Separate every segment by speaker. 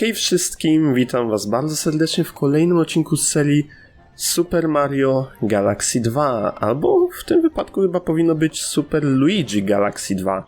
Speaker 1: Hej wszystkim, witam was bardzo serdecznie w kolejnym odcinku z serii Super Mario Galaxy 2, albo w tym wypadku chyba powinno być Super Luigi Galaxy 2.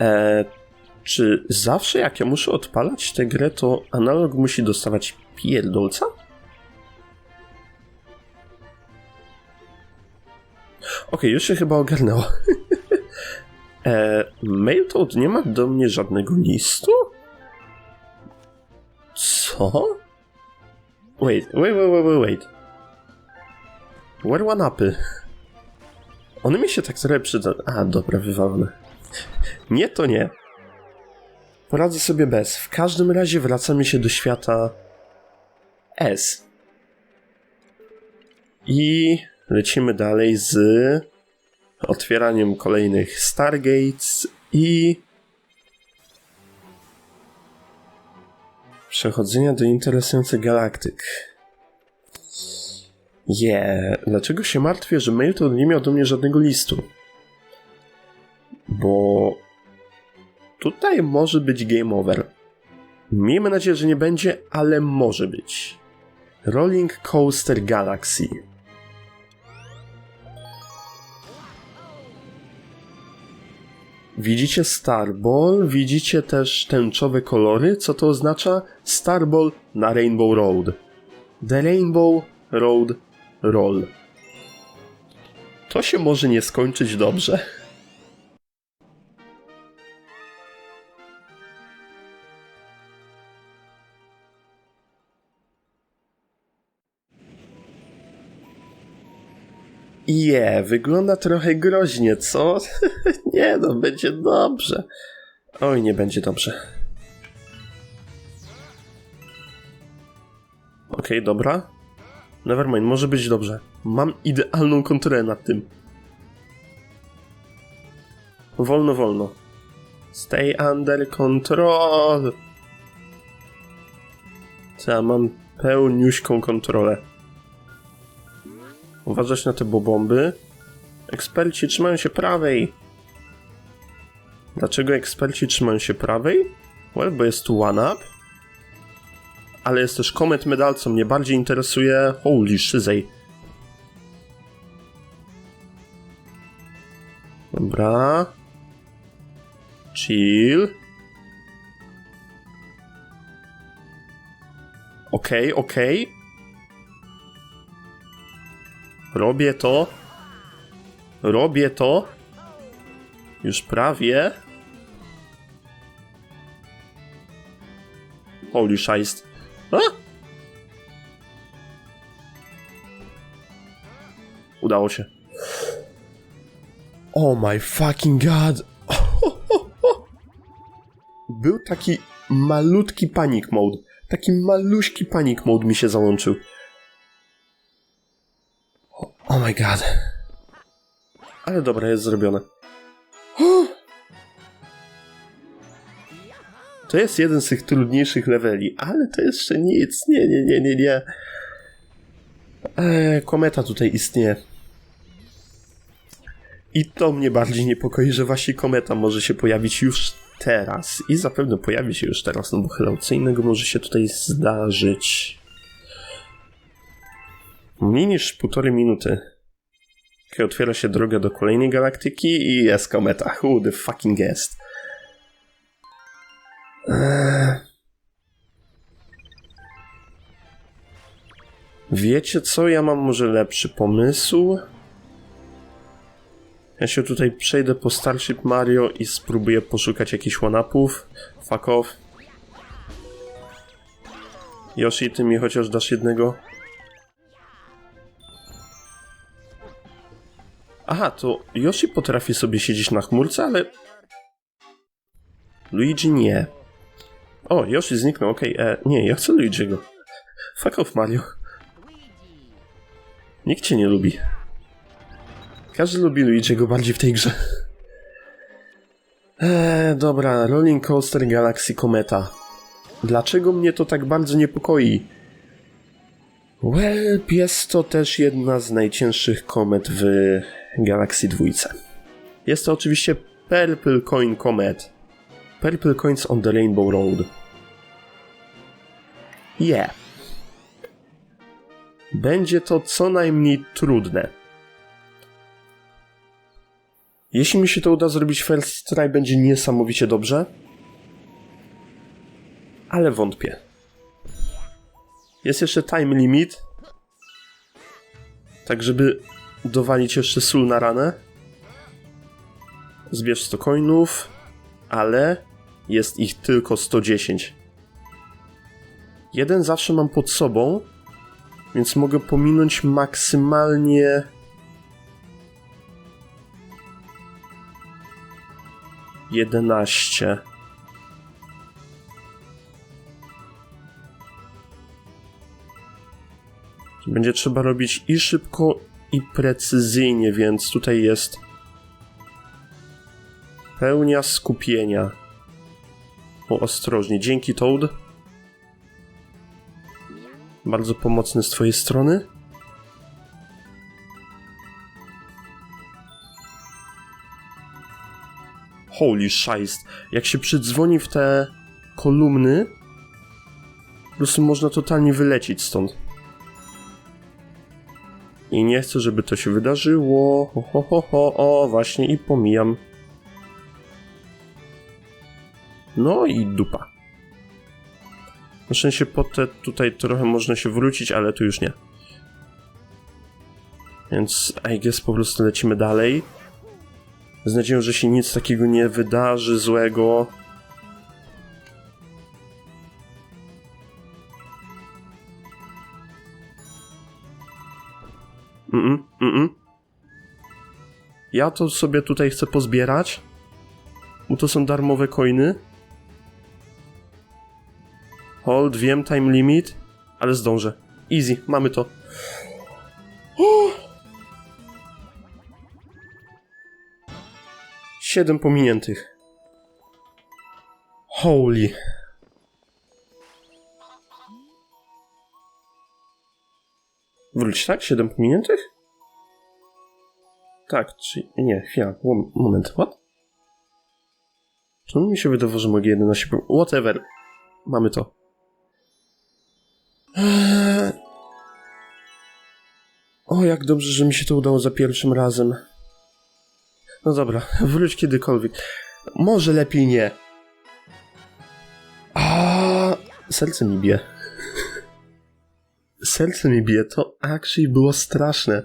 Speaker 1: E, czy zawsze jak ja muszę odpalać tę grę, to analog musi dostawać pierdolca? Okej, już się chyba ogarnęło. e, Mailtoad nie ma do mnie żadnego listu? Co? Wait, wait, wait, wait, wait. Where one upy? One mi się tak trochę przyda... A, dobra, wywalone. Nie, to nie. Poradzę sobie bez. W każdym razie wracamy się do świata S. I lecimy dalej z otwieraniem kolejnych Stargates i przechodzenia do interesujących galaktyk. Je, yeah. dlaczego się martwię, że Mailton nie miał do mnie żadnego listu? Bo tutaj może być game over. Miejmy nadzieję, że nie będzie, ale może być. Rolling Coaster Galaxy. Widzicie Starball, widzicie też tęczowe kolory. Co to oznacza? Starball na Rainbow Road. The Rainbow Road Roll. To się może nie skończyć dobrze. Je, wygląda trochę groźnie, co? nie no, będzie dobrze. Oj, nie będzie dobrze. Okej, okay, dobra. Nevermind, może być dobrze. Mam idealną kontrolę nad tym. Wolno, wolno. Stay under control. Co ja mam pełniuśką kontrolę. Uważać na te bobomby. Eksperci trzymają się prawej. Dlaczego eksperci trzymają się prawej? Well, bo jest tu one-up. Ale jest też komet medal, co mnie bardziej interesuje. Holy szyzej. Dobra. Chill. Okej, okay, okej. Okay. Robię to. Robię to. Już prawie. Holy szajst. A? Udało się. Oh my fucking god. Był taki malutki panic mode. Taki maluśki panic mode mi się załączył. Oh my god. Ale dobra, jest zrobione. To jest jeden z tych trudniejszych leveli, ale to jeszcze nic. Nie, nie, nie, nie, nie. Eee, kometa tutaj istnieje. I to mnie bardziej niepokoi, że właśnie kometa może się pojawić już teraz. I zapewne pojawi się już teraz, no bo chyba co innego może się tutaj zdarzyć. Mniej niż półtorej minuty. Otwiera się droga do kolejnej galaktyki i jest kometa. Who the fucking guest? Eee... Wiecie co? Ja mam może lepszy pomysł. Ja się tutaj przejdę po Starship Mario i spróbuję poszukać jakichś one-upów. Fuck off. Yoshi, ty mi chociaż dasz jednego? Aha, to Yoshi potrafi sobie siedzieć na chmurce, ale... Luigi nie. O, Yoshi zniknął, okej. Okay. E, nie, ja chcę Luigi'ego. Fuck off, Mario. Nikt cię nie lubi. Każdy lubi Luigi'ego bardziej w tej grze. Eee, dobra, Rolling Coaster Galaxy Kometa. Dlaczego mnie to tak bardzo niepokoi? Well, jest to też jedna z najcięższych komet w Galaxy 2. Jest to oczywiście Purple Coin Comet. Purple Coins on the Rainbow Road. Yeah. Będzie to co najmniej trudne. Jeśli mi się to uda zrobić first try, będzie niesamowicie dobrze. Ale wątpię. Jest jeszcze time limit. Tak, żeby dowalić jeszcze sól na ranę. Zbierz 100 coinów, ale jest ich tylko 110. Jeden zawsze mam pod sobą, więc mogę pominąć maksymalnie. Jedenaście. Będzie trzeba robić i szybko, i precyzyjnie, więc tutaj jest pełnia skupienia. O, ostrożnie. Dzięki, Toad. Bardzo pomocny z twojej strony. Holy scheist. Jak się przydzwoni w te kolumny, po prostu można totalnie wylecieć stąd. I nie chcę, żeby to się wydarzyło. Ho, ho, ho, ho. O, właśnie i pomijam. No i dupa. Na szczęście po te tutaj trochę można się wrócić, ale tu już nie. Więc I guess po prostu lecimy dalej. Z nadzieją, że się nic takiego nie wydarzy złego. Mm, mm, mm. Ja to sobie tutaj chcę pozbierać. Bo to są darmowe coiny. Hold, wiem, time limit, ale zdążę. Easy, mamy to. Siedem pominiętych. Holy. Wróć, tak? Siedem pominiętych? Tak, czy... Nie, chwila, mom- moment, what? Czemu mi się wydawało, że mogę 11 pom- Whatever. Mamy to. Eee. O, jak dobrze, że mi się to udało za pierwszym razem. No dobra, wróć kiedykolwiek. Może lepiej nie. A serce mi bije. Serce mi bije, to actually było straszne.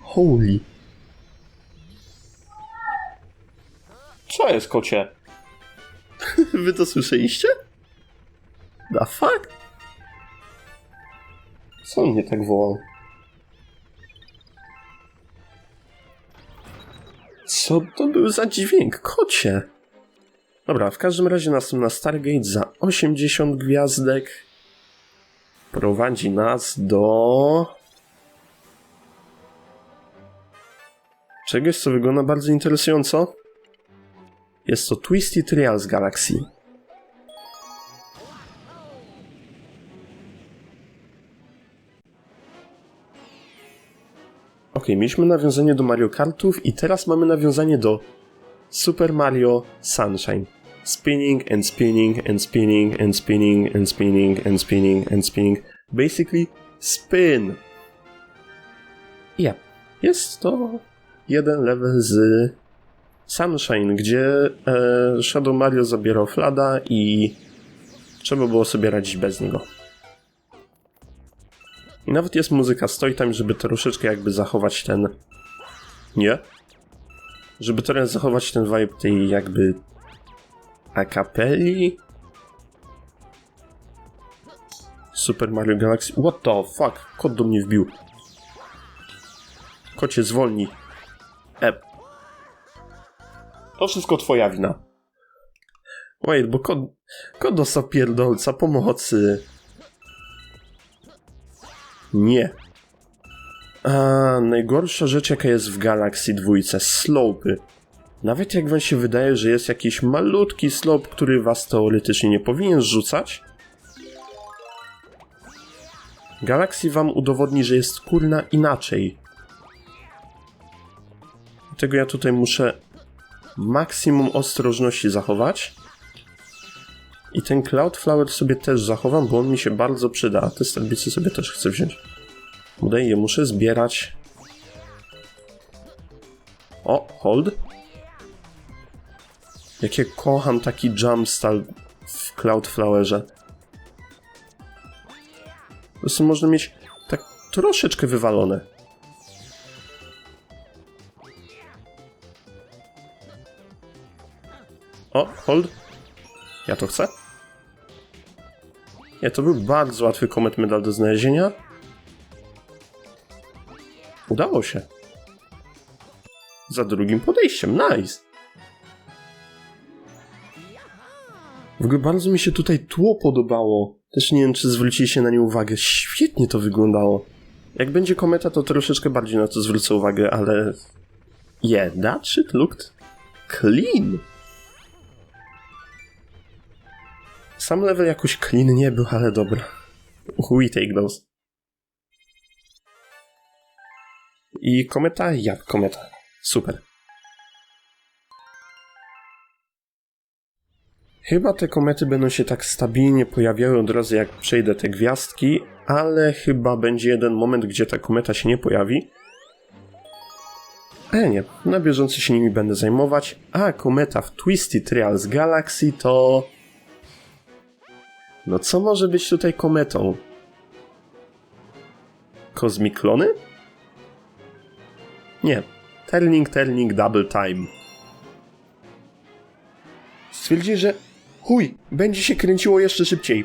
Speaker 1: Holy. Co jest, kocie? Wy to słyszeliście? The fuck? Co on mnie tak wołał? Co to był za dźwięk, kocie? Dobra, w każdym razie następna Stargate za 80 gwiazdek prowadzi nas do czegoś, co wygląda bardzo interesująco. Jest to Twisty Trials Galaxy. Ok, mieliśmy nawiązanie do Mario Kartów i teraz mamy nawiązanie do Super Mario Sunshine. Spinning and spinning and spinning and spinning and spinning and spinning and spinning. Basically, spin. Ja. Jest to jeden level z Sunshine, gdzie e, Shadow Mario zabierał Flada i trzeba było sobie radzić bez niego. I nawet jest muzyka, stoi tam, żeby troszeczkę jakby zachować ten... Nie? Żeby teraz zachować ten vibe tej jakby... Akapeli? Super Mario Galaxy... What the fuck? Kot do mnie wbił. Kocie, zwolnij. E. To wszystko twoja wina. Wait, bo kot... Kot dostał pierdolca pomocy. Nie. A najgorsza rzecz, jaka jest w Galaxy 2, slopy. Nawet jak wam się wydaje, że jest jakiś malutki slope, który was teoretycznie nie powinien rzucać, Galaxy wam udowodni, że jest kurna inaczej. Dlatego ja tutaj muszę maksimum ostrożności zachować. I ten Cloudflower sobie też zachowam, bo on mi się bardzo przyda. A te stelbicy sobie też chcę wziąć. Udaje je muszę zbierać. O, hold. Jakie kocham taki jumpstyle w Cloudflowerze. Po prostu można mieć tak troszeczkę wywalone. O, hold. Ja to chcę. Nie, to był bardzo łatwy komet medal do znalezienia. Udało się. Za drugim podejściem, nice. W ogóle bardzo mi się tutaj tło podobało. Też nie wiem, czy zwróciliście na nie uwagę. Świetnie to wyglądało. Jak będzie kometa, to troszeczkę bardziej na to zwrócę uwagę, ale... Yeah, that shit looked clean. Sam level jakoś clean nie był, ale dobra. We take those. I kometa? Jak kometa? Super. Chyba te komety będą się tak stabilnie pojawiały od razu jak przejdę te gwiazdki, ale chyba będzie jeden moment, gdzie ta kometa się nie pojawi. Ale nie, na bieżąco się nimi będę zajmować, a kometa w Twisty Trials Galaxy to... No co może być tutaj kometą? Kozmiklony? Nie. Turning, turning, double time. Stwierdzi, że chuj, będzie się kręciło jeszcze szybciej.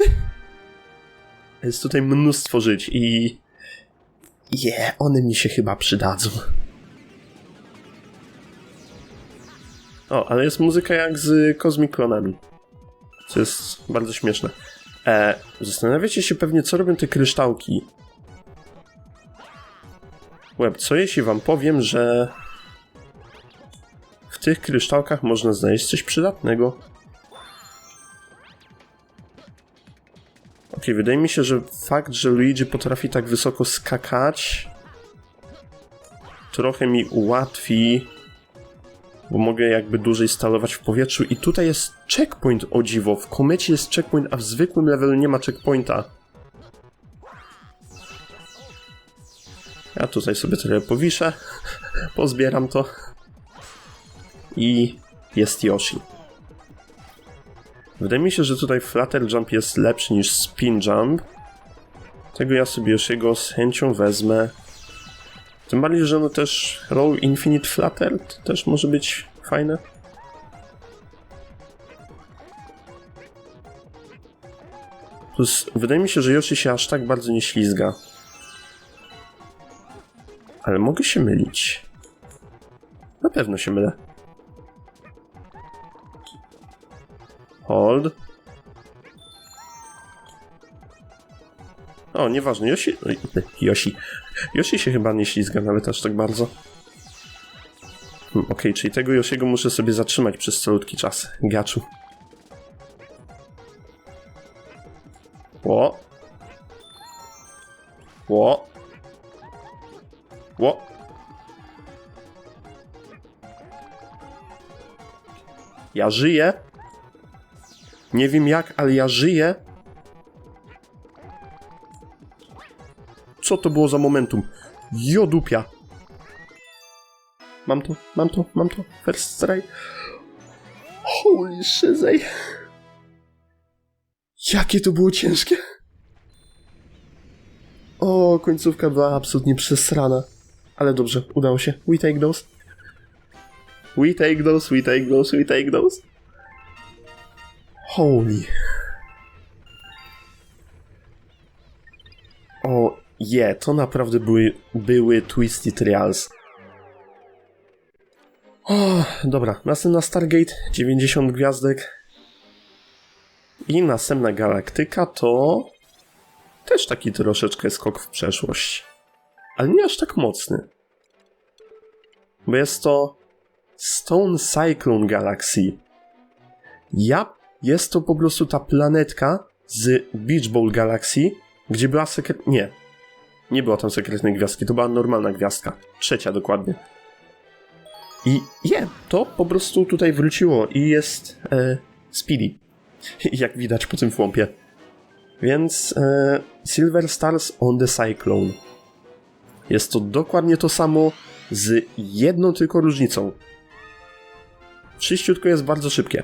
Speaker 1: Jest tutaj mnóstwo żyć i... Je, yeah, one mi się chyba przydadzą. O, ale jest muzyka jak z Kozmiklonami. Co jest bardzo śmieszne. E, zastanawiacie się pewnie, co robią te kryształki. Łeb, co jeśli wam powiem, że w tych kryształkach można znaleźć coś przydatnego? Ok, wydaje mi się, że fakt, że Luigi potrafi tak wysoko skakać trochę mi ułatwi, bo mogę jakby dłużej stalować w powietrzu i tutaj jest checkpoint o dziwo. W komecie jest checkpoint, a w zwykłym levelu nie ma checkpointa. Ja tutaj sobie trochę powiszę, pozbieram to i jest Yoshi. Wydaje mi się, że tutaj Flutter Jump jest lepszy niż Spin Jump. Tego ja sobie Yoshiego z chęcią wezmę. Tym bardziej, że no też Roll Infinite Flutter też może być fajne. Plus, wydaje mi się, że Yoshi się aż tak bardzo nie ślizga. Ale mogę się mylić. Na pewno się mylę. Hold. O, nieważne. Yoshi... Yoshi. Yoshi się chyba nie ślizga nawet aż tak bardzo. Hmm, Okej, czyli tego Yoshiego muszę sobie zatrzymać przez calutki czas. Gaczu. Ło. Ło. Ło. Ja żyję. Nie wiem jak, ale ja żyję. Co to było za momentum? Jodupia. Mam to, mam to, mam to. First strike. Holy szyzej. Jakie to było ciężkie. O, końcówka była absolutnie przesrana. Ale dobrze, udało się. We take those. We take those, we take those, we take those. Holy. O, je, yeah, to naprawdę były, były Twisty Trials. O, dobra, następna Stargate, 90 gwiazdek. I następna galaktyka to też taki troszeczkę skok w przeszłość. Ale nie aż tak mocny. Bo jest to Stone Cyclone Galaxy. Ja, jest to po prostu ta planetka z Beach Bowl Galaxy, gdzie była sekret... Nie. Nie była tam sekretnej gwiazdki, to była normalna gwiazdka. Trzecia dokładnie. I je, to po prostu tutaj wróciło i jest e, Speedy. Jak widać po tym fłompie. Więc e, Silver Stars on the Cyclone. Jest to dokładnie to samo, z jedną tylko różnicą. Czyściutko jest bardzo szybkie.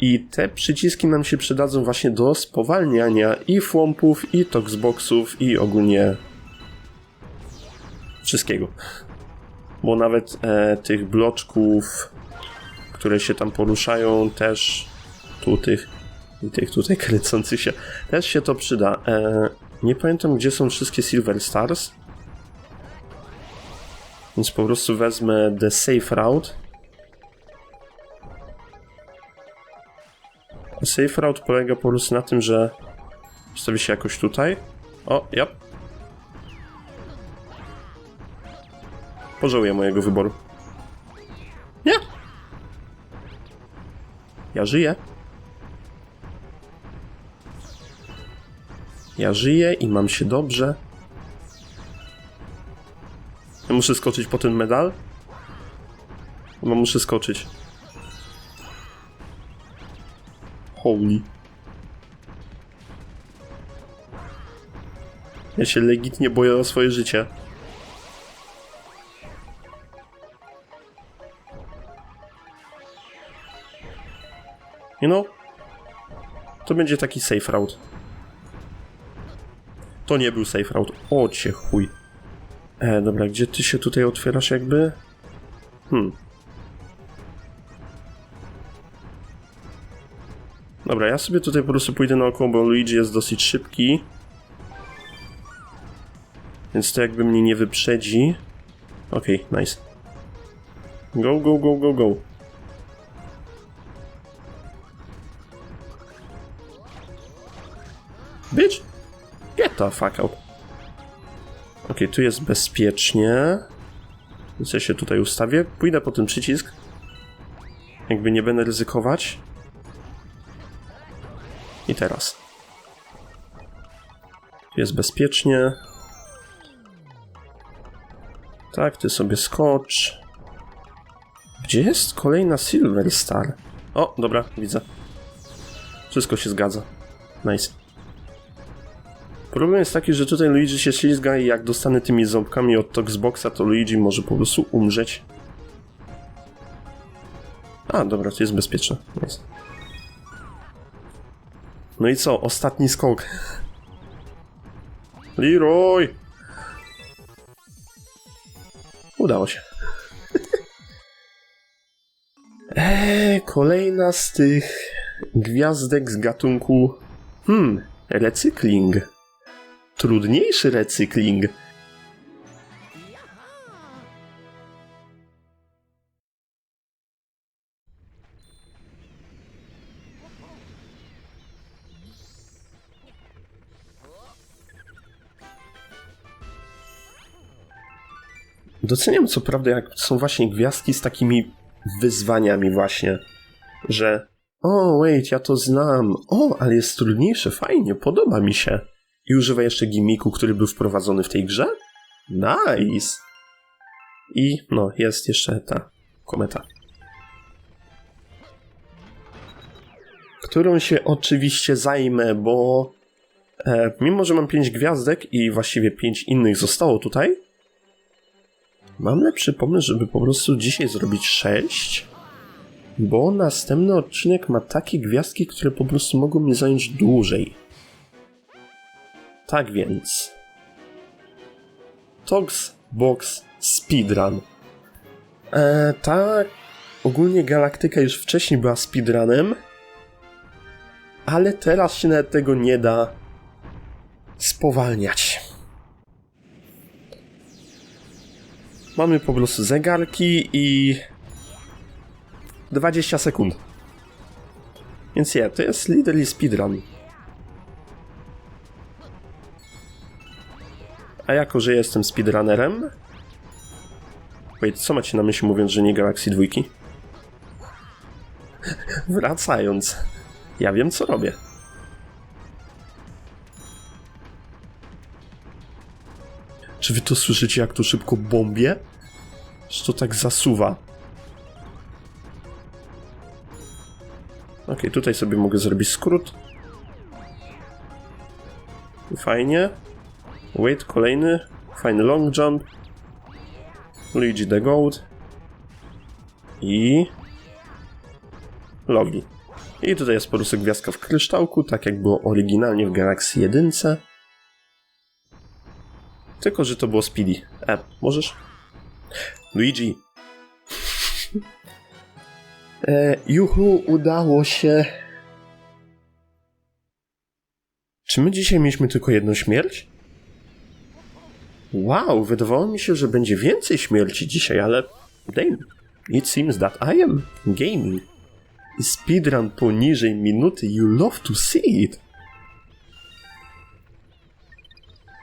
Speaker 1: I te przyciski nam się przydadzą właśnie do spowalniania i fłompów, i toxboxów, i ogólnie wszystkiego. Bo nawet e, tych bloczków, które się tam poruszają, też tu tych i tych tutaj kręcących się, też się to przyda. E, nie pamiętam, gdzie są wszystkie Silver Stars. Więc po prostu wezmę The Safe Route. Safe Route polega po prostu na tym, że ustawi się jakoś tutaj. O, ja. Pożałuję mojego wyboru. Nie! Ja żyję. Ja żyję i mam się dobrze. Ja muszę skoczyć po ten medal? No muszę skoczyć. Holy. Ja się legitnie boję o swoje życie. You know? To będzie taki safe route. To nie był safe route. O cię chuj. E, dobra, gdzie ty się tutaj otwierasz jakby? Hmm. Dobra, ja sobie tutaj po prostu pójdę naokoło, bo Luigi jest dosyć szybki. Więc to jakby mnie nie wyprzedzi. Okej, okay, nice. Go, go, go, go, go. Bitch! Get the fuck out. Ok, tu jest bezpiecznie. Więc ja się tutaj ustawię. Pójdę po ten przycisk. Jakby nie będę ryzykować. I teraz. Jest bezpiecznie. Tak, ty sobie skocz. Gdzie jest kolejna Silver Star? O, dobra, widzę. Wszystko się zgadza. Nice. Problem jest taki, że tutaj Luigi się ślizga i jak dostanę tymi ząbkami od Toxboxa, to Luigi może po prostu umrzeć. A, dobra, to jest bezpieczne. Nice. No i co? Ostatni skok. Leroy! Udało się. Eee, kolejna z tych gwiazdek z gatunku. Hmm, recykling trudniejszy recykling. Doceniam co prawda, jak są właśnie gwiazdki z takimi wyzwaniami właśnie, że o, wait, ja to znam. O, ale jest trudniejsze, fajnie, podoba mi się i używa jeszcze gimiku, który był wprowadzony w tej grze. Nice! I no, jest jeszcze ta kometa. Którą się oczywiście zajmę, bo e, mimo, że mam 5 gwiazdek i właściwie 5 innych zostało tutaj, mam lepszy pomysł, żeby po prostu dzisiaj zrobić 6, bo następny odcinek ma takie gwiazdki, które po prostu mogą mnie zająć dłużej. Tak więc. Tox Box Speedrun. E, ta ogólnie galaktyka już wcześniej była speedrunem, ale teraz się nawet tego nie da spowalniać. Mamy po prostu zegarki i 20 sekund. Więc nie, to jest literally speedrun. A jako, że jestem speedrunnerem... Wait, co macie na myśli mówiąc, że nie Galaxy 2? Wracając. Ja wiem, co robię. Czy wy to słyszycie, jak to szybko bombie? Że to tak zasuwa. Ok, tutaj sobie mogę zrobić skrót. Fajnie. Wait, kolejny. Fajny long jump. Luigi the Goat. I... Logi. I tutaj jest po prostu gwiazdka w kryształku, tak jak było oryginalnie w Galaxy 1. Tylko, że to było Speedy. E, możesz? Luigi. E, juhu, udało się. Czy my dzisiaj mieliśmy tylko jedną śmierć? Wow, wydawało mi się, że będzie więcej śmierci dzisiaj, ale... Damn. It seems that I am gaming. Speedrun poniżej minuty, you love to see it.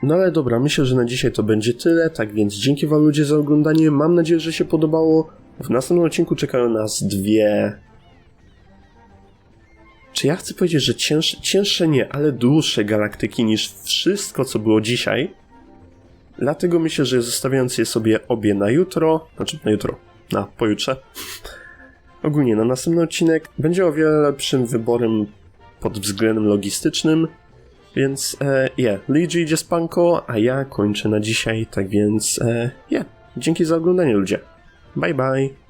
Speaker 1: No ale dobra, myślę, że na dzisiaj to będzie tyle, tak więc dzięki wam ludzie za oglądanie, mam nadzieję, że się podobało. W następnym odcinku czekają nas dwie... Czy ja chcę powiedzieć, że cięższe, cięższe nie, ale dłuższe galaktyki niż wszystko, co było dzisiaj? Dlatego myślę, że zostawiając je sobie obie na jutro, znaczy na jutro, na pojutrze, ogólnie na następny odcinek, będzie o wiele lepszym wyborem pod względem logistycznym, więc e, yeah, Luigi idzie spanko, a ja kończę na dzisiaj, tak więc e, yeah, dzięki za oglądanie ludzie. Bye bye.